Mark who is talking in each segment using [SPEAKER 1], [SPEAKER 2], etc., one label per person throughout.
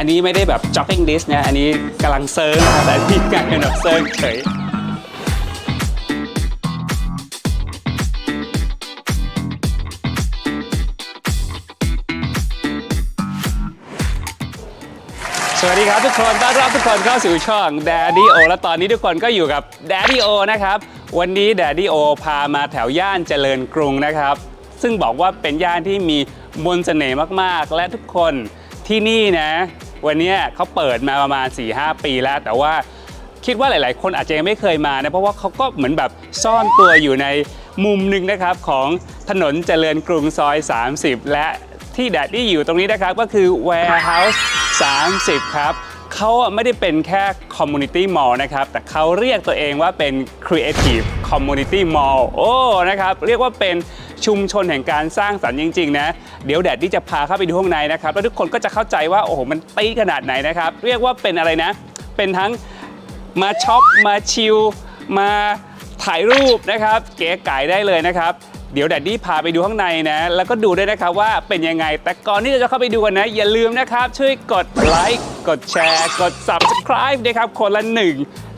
[SPEAKER 1] อันนี้ไม่ได้แบบ jogging list นะ อันนี้กำลังเซิร์ฟนะแต่อันนี้กลายเป็นแบบเซิร์ฟเฉยสวัสดีครับทุกคนต้อนรับทุกคนเข้าสู่ช่อง Daddy O และตอนนี้ทุกคนก็อยู่กับ Daddy O นะครับ วันนี้ Daddy O พามาแถวย่านเจริญกรุงนะครับ ซึ่งบอกว่าเป็นย่านที่มีมนต์เสน่ห์มากๆ และทุกคนที่นี่นะ วันนี้เขาเปิดมาประมาณ 4-5 ปีแล้ว แต่ว่าคิดว่าหลาย ๆ คนอาจจะยังไม่เคยมานะ เพราะว่าเขาก็เหมือนแบบซ่อนตัวอยู่ในมุมหนึ่งนะครับของถนนเจริญกรุงซอย 30 และที่แดดดี้อยู่ตรงนี้นะครับก็คือ Warehouse 30 ครับเขาไม่ได้เป็นแค่ Community Mall นะครับ แต่เขาเรียกตัวเองว่าเป็น Creative Community Mall โอ้นะครับ เรียกว่าเป็นชุมชนแห่งการสร้างสรรค์จริง ๆ นะ เดี๋ยวแดดดี้จะพาเข้าไปดูข้างในนะครับ แล้วทุกคนก็จะเข้าใจว่าโอ้โหมันตีขนาดไหนนะครับ เรียกว่าเป็นอะไรนะ เป็นทั้งมาช็อปมาชิลมาถ่ายรูปนะครับ เก๋ไก่ได้เลยนะครับเดี๋ยวแดดดี้พาไปดูข้างในนะ แล้วก็ดูด้วยนะครับว่าเป็นยังไง แต่ก่อนที่จะเข้าไปดูกันนะ อย่าลืมนะครับ ช่วยกดไลค์กดแชร์กด subscribe นะครับคนละหนึ่ง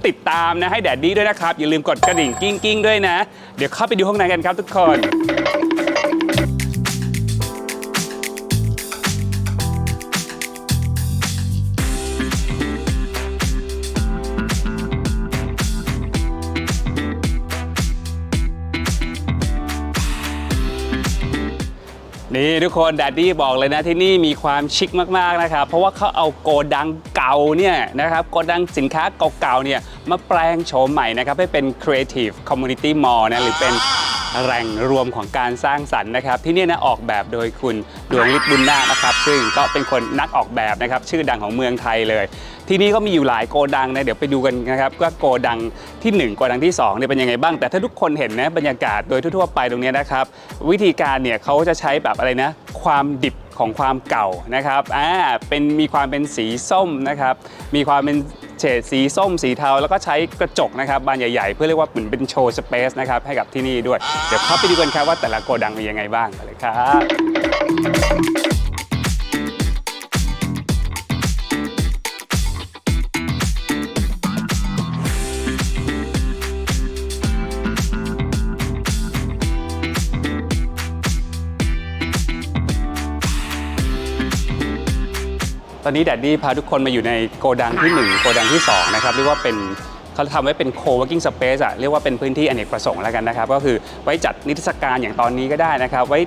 [SPEAKER 1] ติดตามนะให้แดดดี้ด้วยนะครับ อย่าลืมกดกระดิ่งกิ้งกิ้งด้วยนะ เดี๋ยวเข้าไปดูข้างในกันครับทุกคน นี่ทุกคนแดดดี้บอกเลยนะที่นี่มีความชิคมากๆนะครับ เพราะว่าเขาเอาโกดังเก่าเนี่ยนะครับโกดังสินค้าเก่าๆเนี่ยมาแปลงโฉมใหม่นะครับให้เป็น Creative Community Mall นะหรือเป็น แหล่งรวมของการสร้างสรรค์นะครับ ที่นี่นะออกแบบโดยคุณดวงฤทธิ์บุญนาคนะครับ ซึ่งก็เป็นคนนักออกแบบนะครับชื่อดังของเมืองไทยเลย ที่นี่ก็มีอยู่หลายโกดังนะเดี๋ยวไปดูกันนะครับว่าโกดังทีหนึ่1 โกดังที่2เนี่ยเป็นยังไงบ้าง แต่ถ้าทุกคนเห็นนะบรรยากาศโดยทั่วๆไปตรงนี้นะครับ วิธีการเนี่ยเขาจะใช้แบบอะไรนะ ความดิบของความเก่านะครับอ่าเป็นมีความเป็นสีส้มนะครับ มีความเป็น เฉดสีส้มสีเทา แล้วก็ใช้กระจกนะครับบานใหญ่ๆ เพื่อเรียกว่าเหมือนเป็นโชว์สเปซนะครับให้กับที่นี่ด้วย เดี๋ยวเข้าไปดูกันครับว่าแต่ละโกดังมียังไงบ้างไปเลยครับ ตอนนี้แดดดี้พาทุกคนมาอยู่ในโกดังที่ 1 โกดังที่ 2 นะครับ เรียกว่าเป็นเขาทำไว้เป็น co-working space อะเรียกว่าเป็นพื้นที่อเนกประสงค์แล้วกันนะครับ ก็คือไว้จัดนิทรรศการอย่างตอนนี้ก็ได้นะครับ ไว้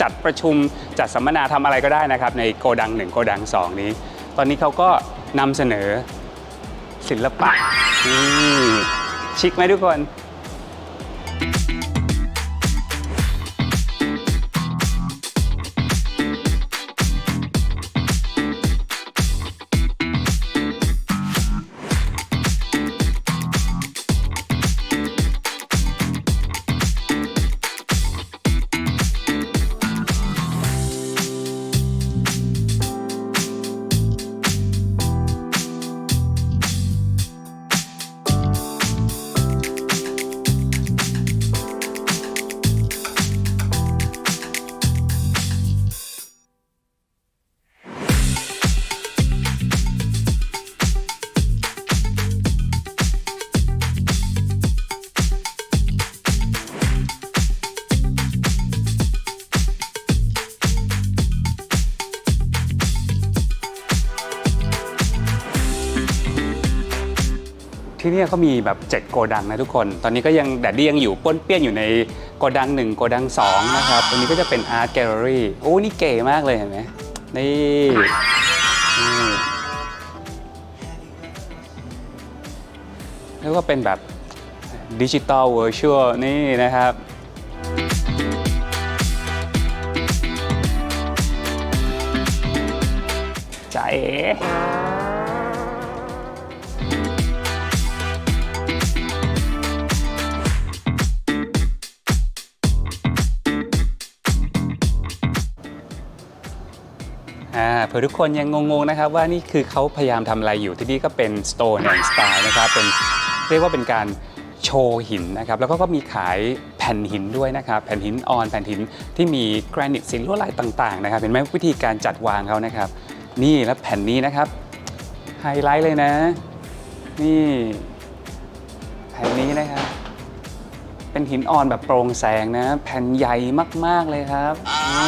[SPEAKER 1] จัดประชุมจัดสัมมนาทำอะไรก็ได้นะครับ ในโกดัง 1 โกดัง 2 นี้ ตอนนี้เขาก็นำเสนอศิลปะชิคไหมทุกคน ที่เนี่ยเขามีแบบ 7 โกดังนะทุกคน ตอนนี้ก็ยังแดดดี้ยังอยู่ป้วนเปี้ยนอยู่ในโกดัง 1 โกดัง 2 นะครับตรงนี้ก็จะเป็นอาร์ตแกลเลอรี่โอ้นี่เก๋มากเลยเห็นไหมนี่นี่แล้วก็เป็นแบบดิจิตอลเวอร์ชวลนี่นะครับใจาเอ๋ อ่าเผื่อทุกคนยังงงๆนะครับว่านี่คือเขาพยายามทำอะไรอยู่ที่นี่ก็เป็น Stone and Style นะครับเป็นเรียกว่าเป็นการโชว์หินนะครับแล้วก็ก็มีขายแผ่นหินด้วยนะครับแผ่นหินออนแผ่นหินที่มีแกรนิตศินลวดลายต่างๆนะครับเห็นไหมวิธีการจัดวางเขานะครับ นี่แล้วแผ่นนี้นะครับไฮไลท์เลยนะ นี่แผ่นนี้นะครับเป็นหินอ่อนแบบโปร่งแสงนะ แผ่นใหญ่มากๆเลยครับอื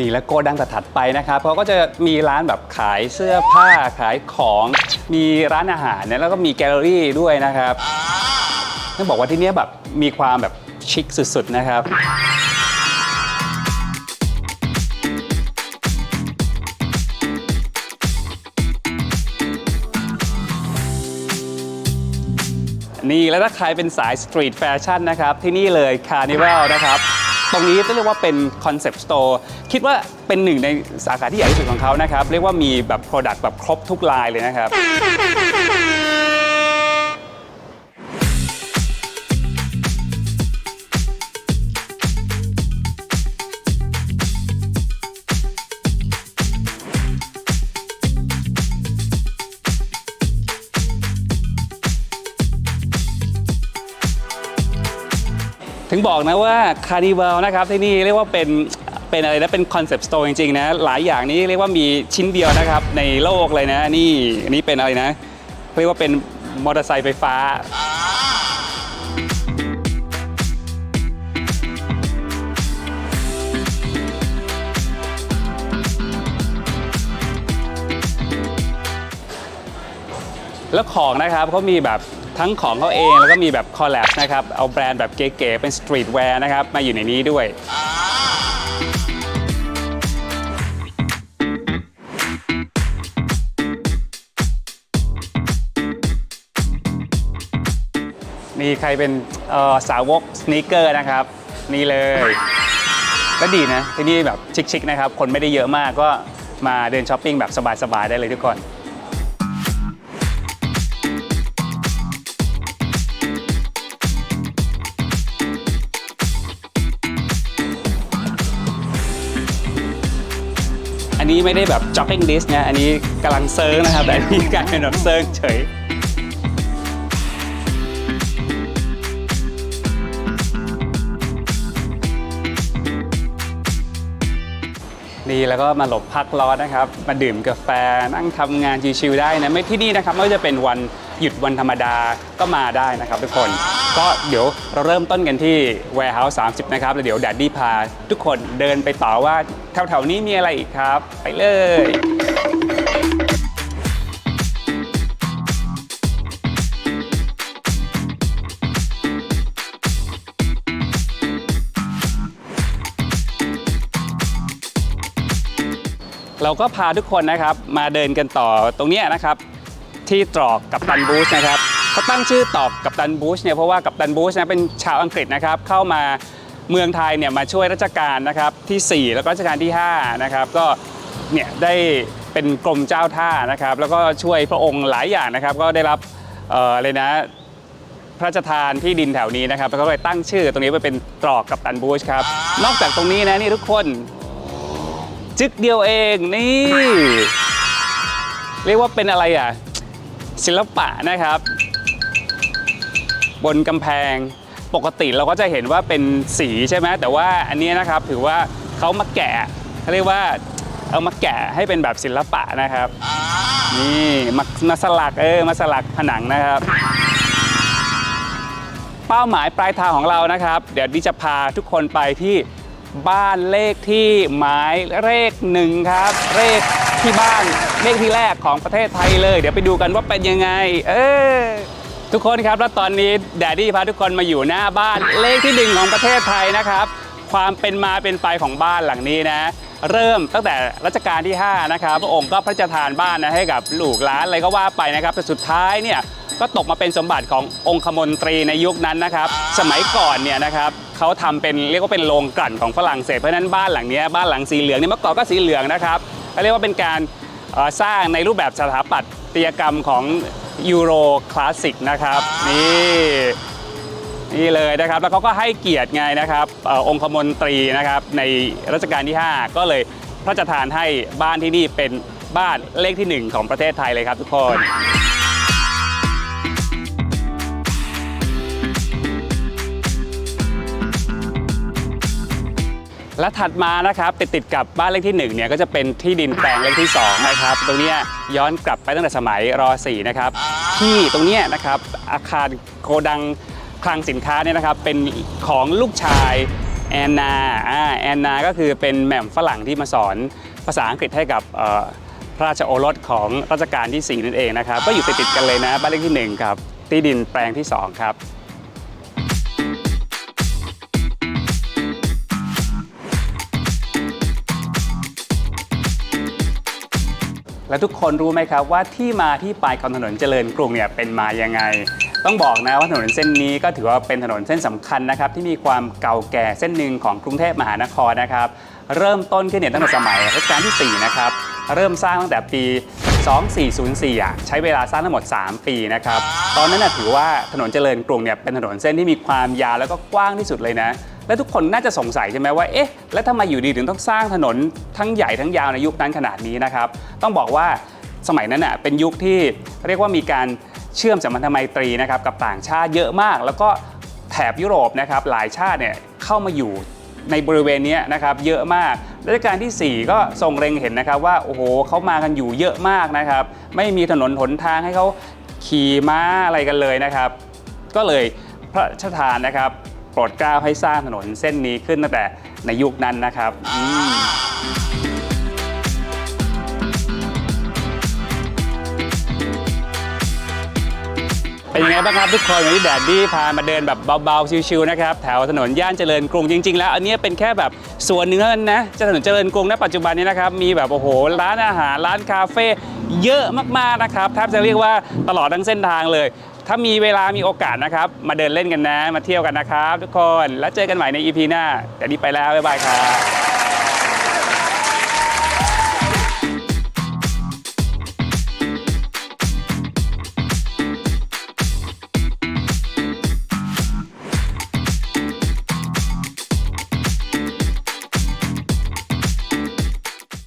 [SPEAKER 1] นี่แล้วโกดังถัดไปนะครับเขาก็จะมีร้านแบบขายเสื้อผ้าขายของมีร้านอาหารเนี่ยแล้วก็มีแกลเลอรี่ด้วยนะครับต้องบอกว่าที่นี้ยแบบมีความแบบชิคสุดๆนะครับนี่แล้วถ้าใครเป็นสายสตรีทแฟชั่นนะครับ ที่นี่เลยคาร์นิวัลนะครับ ตรงนี้ต้องเรียกว่าเป็นคอนเซปต์สโตร์คิดว่าเป็นหนึ่งในสาขาที่ใหญ่ที่สุดของเขานะครับ เรียกว่ามีแบบ Product แบบครบทุกลายเลยนะครับ งบอกนะว่าคาร์นิวัลนะครับที่นี่เรียกว่าเป็นเป็นอะไรนะเป็นคอนเซปต์สโตร์จริงๆนะหลายอย่างนี้เรียกว่ามีชิ้นเดียวนะครับในโลกเลยนะนี่อันนี้เป็นอะไรนะ เรียกว่าเป็นมอเตอร์ไซค์ไฟฟ้าแล้วของนะครับเขามีแบบ ทั้งของเขาเองแล้วก็มีแบบคอลแลบนะครับ เอาแบรนด์แบบเก๋ๆเป็นสตรีทแวร์นะครับ มาอยู่ในนี้ด้วยนี่ใครเป็นเอ่อสาวกสเนคเกอร์นะครับ นี่เลย ก็ดีนะ ที่นี่แบบชิคๆนะครับ คนไม่ได้เยอะมากก็มาเดินช้อปปิ้งแบบสบายๆได้เลยทุกคน นนี้ไม่ได้แบบ jogging list นะ อันนี้กำลังเซิร์งนะครับ แต่อันนี้กลายเป็นแบบเซิร์งเฉย แล้วก็มาหลบพักร้อนนะครับ มาดื่มกาแฟนั่งทำงานชิวๆได้นะไม่ที่นี่นะครับไม่ว่าจะเป็นวันหยุดวันธรรมดาก็มาได้นะครับทุกคน ก็เดี๋ยวเราเริ่มต้นกันที่ Warehouse 30 นะครับ แล้วเดี๋ยวแดดดี้พาทุกคนเดินไปต่อว่าแถวๆนี้มีอะไรอีกครับ ไปเลย เราก็พาทุกคนนะครับมาเดินกันต่อตรงนี้นะครับ ที่ตรอกกับตันบูชนะครับเขาตั้งชื่อตอกกับตันบูชเนี่ยเพราะว่ากับตันบูชนะเป็นชาวอังกฤษนะครับเข้ามาเมืองไทยเนี่ยมาช่วยราชการนะครับที่ 4 แล้วก็รัชกาลที่5นะครับก็เนี่ยได้เป็นกรมเจ้าท่านะครับ แล้วก็ช่วยพระองค์หลายอย่างนะครับ ก็ได้รับเอออะไรนะพระราชทานที่ดินแถวนี้นะครับแล้วก็เลยตั้งชื่อตรงนี้ไปเป็นตรอกกับตันบูชครับนอกจากตรงนี้นะนี่ทุกคน จึกเดียวเองนี่ เรียกว่าเป็นอะไรอะ ศิลปะนะครับ บนกำแพงปกติเราก็จะเห็นว่าเป็นสีใช่ไหมแต่ว่าอันนี้นะครับถือว่าเขามาแกะเขาเรียกว่าเอามาแกะให้เป็นแบบศิลปะนะครับ นี่มามาสลักเออมาสลักผนังนะครับ เป้าหมายปลายทางของเรานะครับ เดี๋ยวดิจะพาทุกคนไปที่ บ้านเลขที่หมายเลขหนึ่งครับ เลขที่บ้านเลขที่แรกของประเทศไทยเลย เดี๋ยวไปดูกันว่าเป็นยังไง เออทุกคนครับแล้วตอนนี้แดดดี้พาทุกคนมาอยู่หน้าบ้านเลขที่หนึ่งของประเทศไทยนะครับ ความเป็นมาเป็นไปของบ้านหลังนี้นะ เริ่มตั้งแต่รัชกาลที่ 5 นะครับพระองค์ก็พระราชทานบ้านนะให้กับลูกหลานอะไรก็ว่าไปนะครับแต่สุดท้ายเนี่ยก็ตกมาเป็นสมบัติขององคมนตรีในยุคนั้นนะครับ สมัยก่อนเนี่ยนะครับเขาทำเป็นเรียกว่าเป็นโรงกลั่นของฝรั่งเศสเพราะนั้นบ้านหลังนี้บ้านหลังสีเหลืองเนี่ยเมื่อก่อนก็สีเหลืองนะครับเขาเรียกว่าเป็นการสร้างในรูปแบบสถาปัตยกรรมของยูโรคลาสสิกนะครับนี่ นี่เลยนะครับแล้วเขาก็ให้เกียรติไงนะครับอองคมนตรีนะครับในรัชกาลที่ 5 ก็เลยพระราชทานให้บ้านที่นี่เป็นบ้านเลขที่ 1 ของประเทศไทยเลยครับทุกคนและถัดมานะครับติดติดกับบ้านเลขที่1เนี่ยก็จะเป็นที่ดินแปลงเลขที่2นะครับตรงนี้ย้อนกลับไปตั้งแต่สมัยร .4 นะครับที่ตรงนี้นะครับอาคารโกดัง คลังสินค้าเนี่ยนะครับเป็นของลูกชายแอนนาอ่าแอนนาก็คือเป็นแหม่มฝรั่งที่มาสอนภาษาอังกฤษให้กับเอ่อพระราชโอรสของรัชกาลที่ 4 นั่นเองนะครับ ก็อยู่ติดๆกันเลยนะบ้านเลขที่ 1 ครับ ที่ดินแปลงที่สองครับ และทุกคนรู้ไหมครับว่าที่มาที่ไปของถนนเจริญกรุงเนี่ยเป็นมายังไง ต้องบอกนะว่าถนนเส้นนี้ก็ถือว่าเป็นถนนเส้นสำคัญนะครับที่มีความเก่าแก่เส้นหนึ่งของกรุงเทพมหานครนะครับเริ่มต้นขึ้นเนี่ยตั้งแต่สมัยรัชกาลที่ 4 นะครับ เริ่มสร้างตั้งแต่ปี 2404อะใช้เวลาสร้างทั้งหมด 3 ปีนะครับ ตอนนั้นนะถือว่าถนนเจริญกรุงเนี่ยเป็นถนนเส้นที่มีความยาวแล้วก็กว้างที่สุดเลยนะ และทุกคนน่าจะสงสัยใช่ไหมว่าเอ๊ะแล้วทำไมอยู่ดีถึงต้องสร้างถนนทั้งใหญ่ทั้งยาวในยุคนั้นขนาดนี้นะครับต้องบอกว่าสมัยนั้นน่ะเป็นยุคที่เรียกว่ามีการเชื่อมสัมพันธไมตรีนะครับกับต่างชาติเยอะมาก แล้วก็แถบยุโรปนะครับหลายชาติเนี่ยเข้ามาอยู่ในบริเวณนี้นะครับเยอะมากรัชกาลที่ 4 ก็ทรงเล็งเห็นนะครับว่าโอ้โหเขามากันอยู่เยอะมากนะครับ ไม่มีถนนหนทางให้เขาขี่ม้าอะไรกันเลยนะครับ ก็เลยพระราชทานนะครับ รดเกล้าให้สร้างถนนเส้นนี้ขึ้นตั้งแต่ในยุคนั้นนะครับอืมเป็นยังไงบ้างครับทุกคนวันนี้แดดดี้พามาเดินแบบเบาๆชิวๆนะครับแถวถนนย่านเจริญกรุงจริง ๆ แล้ว อันนี้เป็นแค่แบบส่วนหนึ่งเนั้นนะถนนเจริญกรุงณปัจจุบันนี้นะครับมีแบบโอ้โหร้านอาหารร้านคาเฟ่เยอะมากๆนะครับแทบจะเรียกว่าตลอดทั้งเส้นทางเลย ถ้ามีเวลามีโอกาสนะครับ มาเดินเล่นกันนะ มาเที่ยวกันนะครับ ทุกคน แล้วเจอกันใหม่ใน EP หน้า แต่นี้ไปแล้ว บ๊ายบายครับ